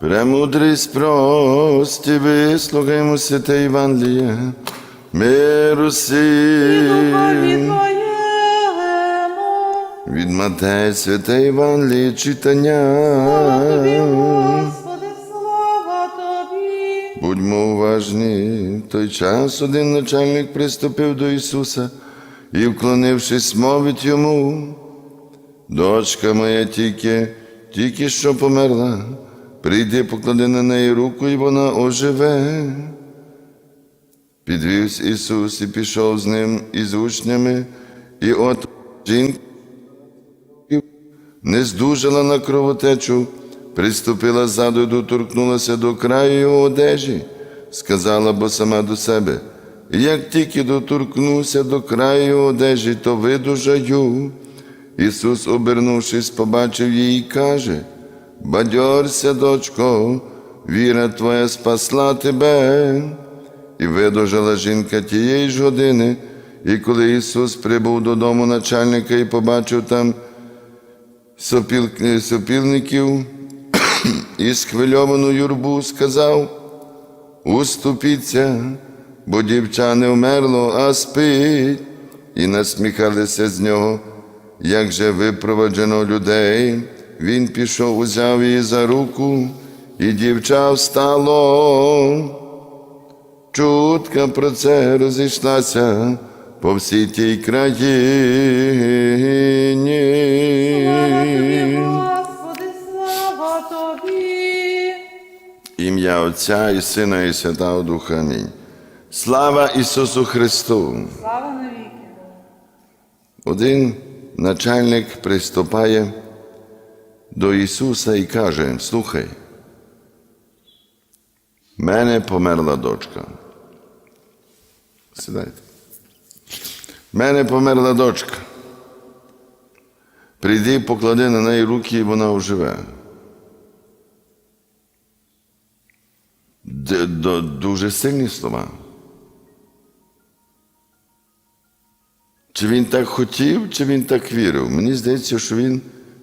Премудрість прості, вислухаймо святе Євангеліє, миру. Твоєму. Від Матея святе Євангеліє читання. Тобі, Господи, слава Тобі. Будьмо уважні. В той час один начальник приступив до Ісуса і, вклонившись, мовить йому, дочка моя тільки, тільки що померла, прийди, поклади на неї руку, і вона оживе. Підвівся Ісус і пішов з ним і з учнями, і от жінка не здужала на кровотечу, приступила ззаду і доторкнулася до краю його одежі, сказала бо сама до себе, як тільки доторкнуся до краю одежі, то видужаю. Ісус, обернувшись, побачив її і каже, Бадьорся, дочко, віра твоя спасла тебе. І видужала жінка тієї ж години, і коли Ісус прибув додому начальника і побачив там сопіл, сопільників і схвильовану юрбу сказав, уступіться, бо дівча не вмерло, а спить, і насміхалися з нього, як же випроводжено людей. Він пішов, узяв її за руку, і дівча встало. Чутка про це розійшлася по всій тій Слава Тобі, країні. Господи, слава Тобі. Ім'я Отця і Сина, і Святого Духа. Амінь. Слава Ісусу Христу! Слава навіки. Один начальник приступає до Ісуса і каже: Слухай, мене померла дочка. Сідайте. В мене померла дочка. Прийди, поклади на неї руки, і вона оживе. Дуже сильні слова. Чи він так хотів, чи він так вірив? Мені здається, що він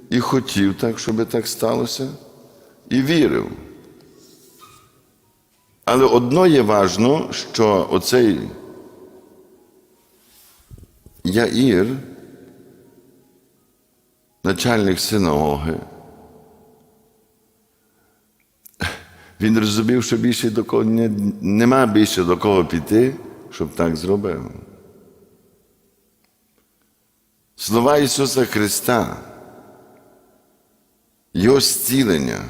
і хотів так, щоб так сталося, і вірив. Але одно є важно, що оцей Яїр, начальник синагоги, він розумів, що більше до кого не, нема більше до кого піти, щоб так зробив. Слова Ісуса Христа, Його зцілення,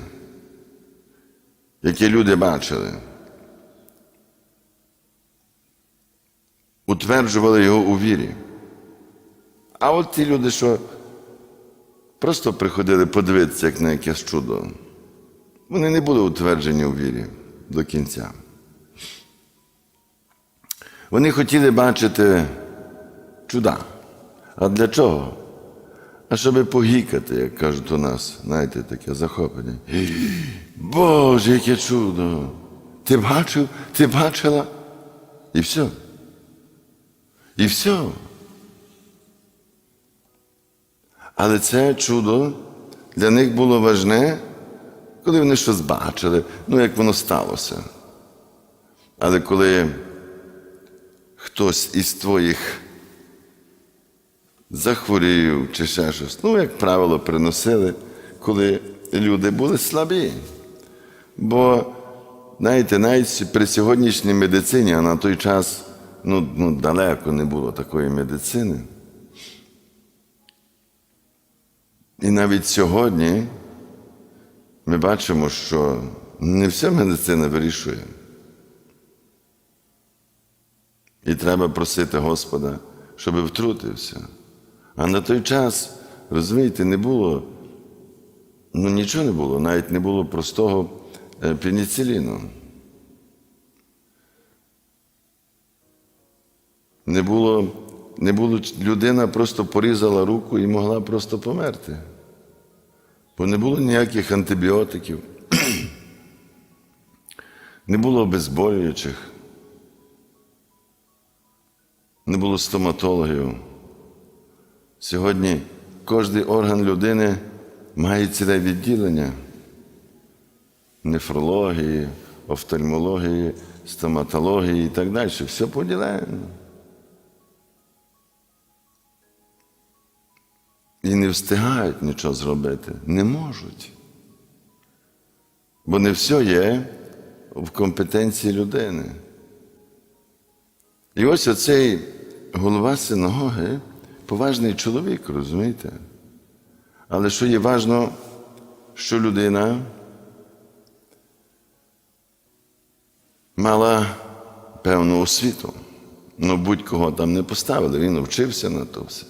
яке люди бачили, утверджували його у вірі. А от ті люди, що просто приходили подивитися, як на якесь чудо, вони не були утверджені у вірі до кінця. Вони хотіли бачити чуда. А для чого? Щоб погікати, як кажуть у нас, знаєте, таке захоплення. Боже, яке чудо! Ти бачив, ти бачила? І все. І все. Але це чудо для них було важне, коли вони щось бачили, ну як воно сталося. Але коли хтось із твоїх захворів чи ще щось. Ну, як правило, приносили, коли люди були слабі. Бо, знаєте, навіть при сьогоднішній медицині, а на той час ну, ну, далеко не було такої медицини. І навіть сьогодні ми бачимо, що не вся медицина вирішує. І треба просити Господа, щоб втрутився. А на той час, розумієте, не було, ну нічого не було, навіть не було простого е, пеніциліну. Не було, не було, людина просто порізала руку і могла просто померти. Бо не було ніяких антибіотиків, не було обезболюючих, не було стоматологів. Сьогодні кожен орган людини має ціле відділення. нефрології, офтальмології, стоматології і так далі. Все поділено. І не встигають нічого зробити, не можуть. Бо не все є в компетенції людини. І ось оцей голова синагоги поважний чоловік, розумієте? Але що є важно, що людина мала певну освіту. Ну, будь-кого там не поставили, він вчився на то все.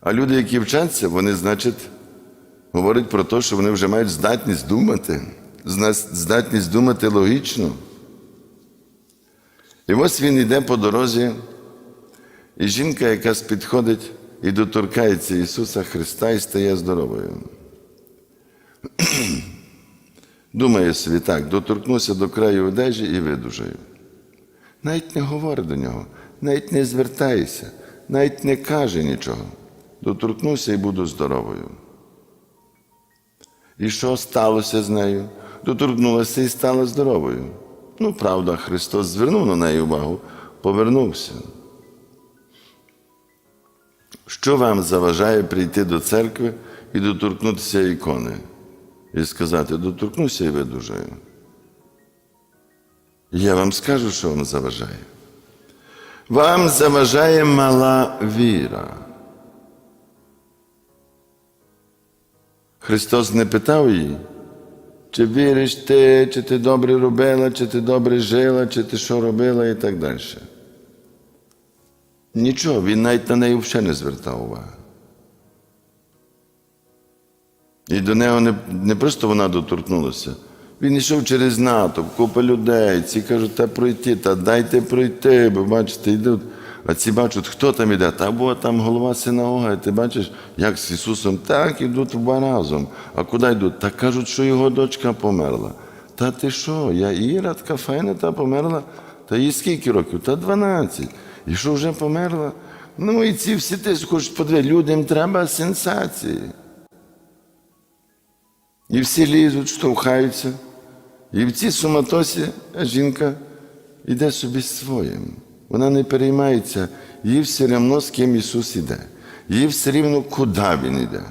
А люди, які вчаться, вони, значить, говорять про те, що вони вже мають здатність думати, здатність думати логічно. І ось він йде по дорозі, і жінка якась підходить і доторкається Ісуса Христа і стає здоровою. Думає собі так, доторкнуся до краю одежі і видужаю. Навіть не говорить до нього, навіть не звертається, навіть не каже нічого. Доторкнуся і буду здоровою. І що сталося з нею? Доторкнулася і стала здоровою. Ну, правда, Христос звернув на неї увагу, повернувся. Що вам заважає прийти до церкви і доторкнутися ікони? І сказати, доторкнуся і видужаю. Я вам скажу, що вам заважає. Вам заважає мала віра. Христос не питав її, чи віриш ти, чи ти добре робила, чи ти добре жила, чи ти що робила і так далі. Нічого, він навіть на неї взагалі не звертав уваги. І до нього не, не просто вона доторкнулася. Він йшов через натовп, купа людей. Ці кажуть, та пройти, та дайте пройти, бо бачите, йдуть. А ці бачать, хто там іде, та бо там голова синагога, і ти бачиш, як з Ісусом, так ідуть два разом. А куди йдуть? Та кажуть, що його дочка померла. Та ти що? Я Ірадка файна та померла. Та їй скільки років? Та 12. І що вже померла? Ну і ці всі ти хочеш подивитися, людям треба сенсації. І всі лізуть, штовхаються. І в цій суматосі жінка йде собі своїм. Вона не переймається, їй все рівно, з ким Ісус іде. Їй все рівно, куди Він йде.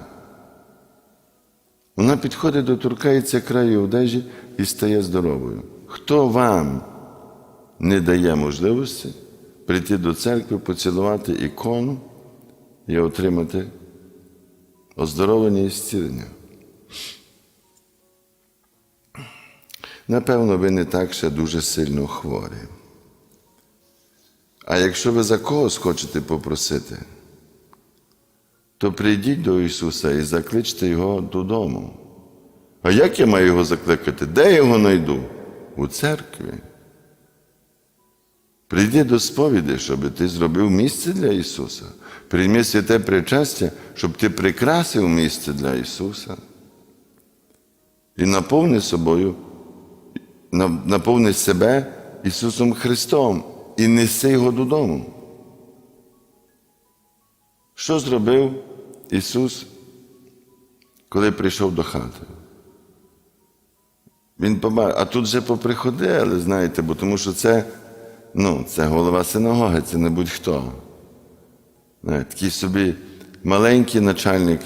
Вона підходить, доторкається краю одежі і стає здоровою. Хто вам не дає можливості прийти до церкви, поцілувати ікону і отримати оздоровлення і зцілення? Напевно, ви не так ще дуже сильно хворі. А якщо ви за когось хочете попросити, то прийдіть до Ісуса і закличте Його додому. А як я маю його закликати? Де я його знайду? У церкві. Прийди до сповіді, щоб ти зробив місце для Ісуса. Прийми святе причастя, щоб ти прикрасив місце для Ісуса. І наповни собою наповни себе Ісусом Христом і неси Його додому. Що зробив Ісус, коли прийшов до хати? Він побачив, а тут вже поприходили, знаєте, бо тому що це, ну, це голова синагоги, це не будь-хто. Такий собі маленький начальник.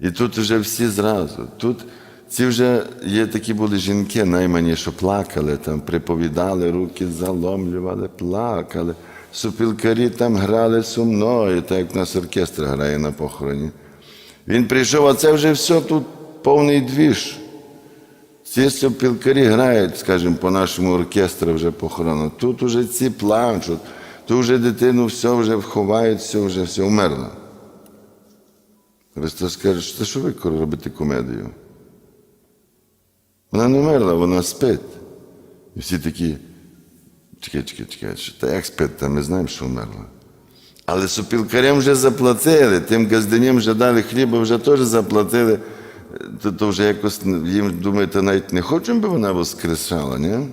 І тут вже всі зразу. Тут ці вже є такі були жінки, наймані, що плакали, там приповідали, руки заломлювали, плакали. Супілкарі там грали сумною, так як в нас оркестр грає на похороні. Він прийшов, а це вже все тут повний двіж. Ці супілкарі грають, скажімо, по нашому оркестру вже похорону. Тут уже ці плачуть, тут вже дитину все вже ховають, все вже все вмерло. Христос каже, що що ви робите комедію? Вона не вмерла, вона спить. І всі такі, чекай, чекай, чекай, що та як спить, та ми знаємо, що вмерла. Але супілкарям вже заплатили, тим газдиням вже дали хліба, вже теж заплатили. То, то вже якось їм, думаєте, навіть не хочемо, би вона воскресала, ні?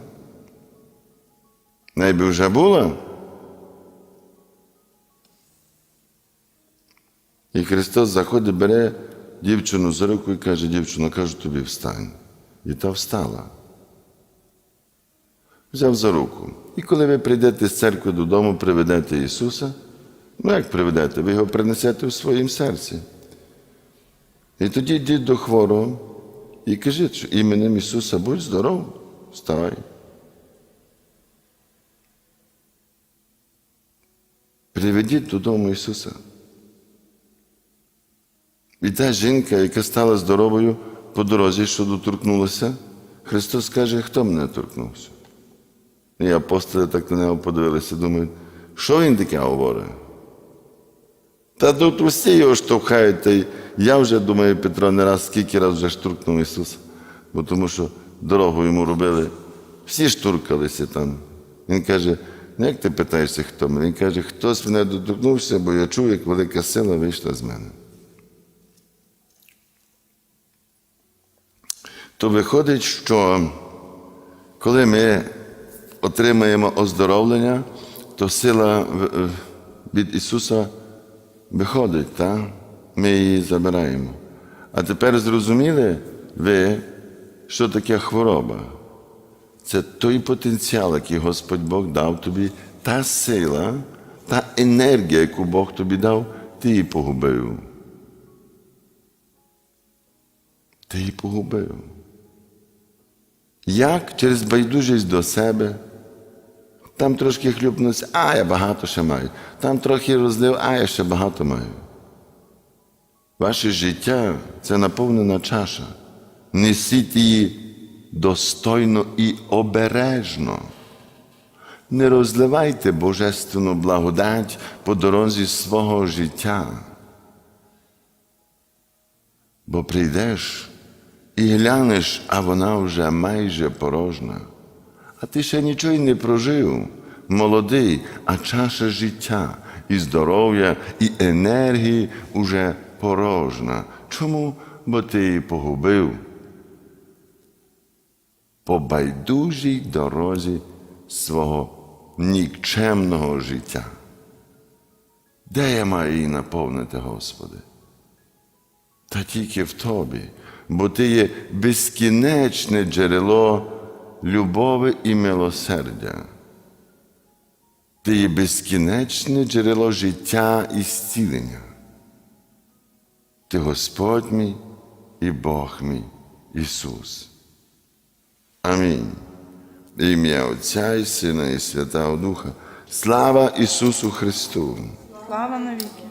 Най би вже була. І Христос заходить, бере дівчину за руку і каже, дівчино, кажу тобі, встань. І та встала. Взяв за руку. І коли ви прийдете з церкви додому, приведете Ісуса, ну як приведете, ви його принесете в своїм серці. І тоді йдіть до хворого і кажіть, що іменем Ісуса будь здоров, вставай. Приведіть додому Ісуса. І та жінка, яка стала здоровою по дорозі, що доторкнулася, Христос каже, хто мене торкнувся? І апостоли так на нього подивилися, думають, що він таке говорить? Та тут усі його штовхають, та я вже думаю, Петро, не раз скільки раз вже штуркнув Ісуса, бо тому що дорогу йому робили, всі штуркалися там. Він каже, ну як ти питаєшся, хто мене? Він каже, хтось мене доторкнувся, бо я чув, як велика сила вийшла з мене. То виходить, що коли ми отримаємо оздоровлення, то сила від Ісуса виходить, так? ми її забираємо. А тепер зрозуміли ви, що таке хвороба? Це той потенціал, який Господь Бог дав тобі, та сила, та енергія, яку Бог тобі дав, ти її погубив. Ти її погубив. Як через байдужість до себе? Там трошки хлюпнувся, а я багато ще маю. Там трохи розлив, а я ще багато маю. Ваше життя це наповнена чаша. Несіть її достойно і обережно. Не розливайте божественну благодать по дорозі свого життя. Бо прийдеш і глянеш, а вона вже майже порожна. А ти ще нічого й не прожив, молодий, а чаша життя, і здоров'я, і енергії уже порожна. Чому? Бо ти її погубив по байдужій дорозі свого нікчемного життя. Де я маю її наповнити, Господи? Та тільки в Тобі, бо Ти є безкінечне джерело любові і милосердя. Ти є безкінечне джерело життя і зцілення. Ти Господь мій і Бог мій Ісус. Амінь. Ім'я Отця і Сина і Святого Духа. Слава Ісусу Христу! Слава навіки.